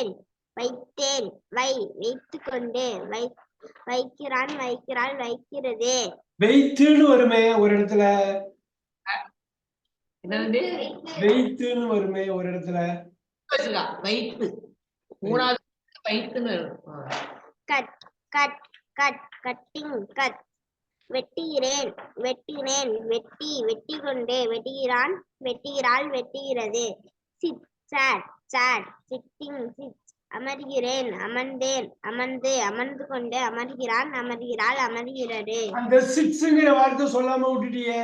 வைத்தேன் வைத்தேன் வை வைத்து கொண்டு வை வைக்கிறான் வைக்கிறாள் வைக்கிறது. வெயித்துன்னு வருமே ஒரு இடத்துல. வெயித்துன்னு வருமே ஒரு இடத்துல. வைத்து. மூணாவது வைத்துன்னு. Cut cut cut cutting cut. வெட்டுகிறேன் வெட்டினேன் வெட்டி வெட்டி கொண்டு வெட்டுகிறான் வெட்டுகிறாள் வெட்டுகிறது. Sit sat. Sat sitting sit அமர்கிறேன் அமர்ந்தேன் அமர்ந்து அமர்ந்து கொண்டு அமர்கிறான் அமர்கிறாள் அமர்கிறது. அந்த சிட்ஸுங்கிற வார்த்தை சொல்லாம விட்டுட்டியே.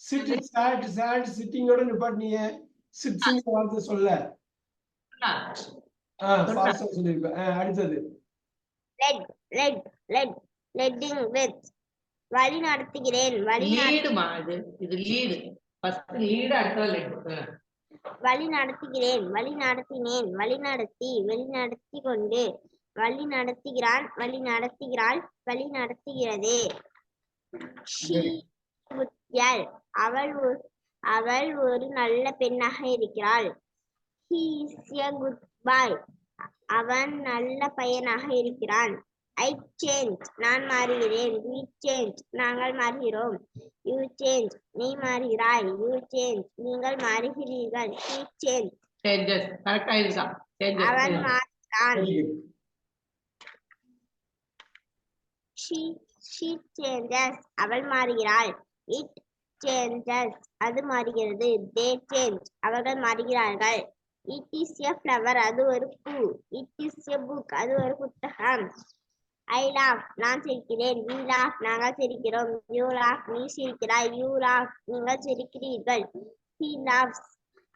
சிட் சாட் சாட் சிட்டிங்கோட நிப்பாட்டினிய. சிட்ஸுங்கிற வார்த்தை சொல்ல. அடுத்தது. Lead led led leading with வழி நடத்துகிறேன் வழி லீடுமா இது? இது லீடு ஃபர்ஸ்ட் லீடு அடுத்த லீடு வழி நடத்துகிறேன் வழி நடத்தினேன் வழி நடத்தி வழி நடத்தி கொண்டு வழி நடத்துகிறான் வழி நடத்துகிறாள் வழி நடத்துகிறது. அவள் ஒரு அவள் ஒரு நல்ல பெண்ணாக இருக்கிறாள். He அவன் நல்ல பையனாக இருக்கிறான். ஐ சேஞ்ச் நான் மாறுகிறேன். நாங்கள் மாறுகிறோம். யூ சேஞ்ச் நீ மாறுகிறாய். யூ சேஞ்ச் நீங்கள் மாறுகிறீர்கள். he சேஞ்ச் சேஞ்சஸ் கரெக்டா இருக்கா அவன் சேஞ்சஸ் மாறுகிறான். Very good. she she changes. அவள் மாறுகிறாள். It changes. அது மாறுகிறது. They change. அவர்கள் மாறுகிறார்கள். It is a flower. அது ஒரு பூ. It is a book. அது ஒரு புத்தகம். ஐ லாஃப் நான் சிரிக்கிறேன் வி லாஃப் நாங்கள் சிரிக்கிறோம் யூ லாஃப் நீ சிரிக்கிறாய் யூ லாஃப் நீங்கள் சிரிக்கிறீர்கள் ஹி லாஃப்ஸ்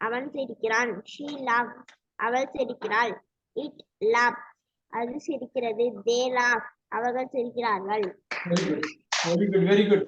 அவன் சிரிக்கிறான் ஷீ லாப் அவள் சிரிக்கிறாள் இட் லாப் அது சிரிக்கிறது தே லாப் அவர்கள் சிரிக்கிறார்கள் வெரி குட் வெரி குட்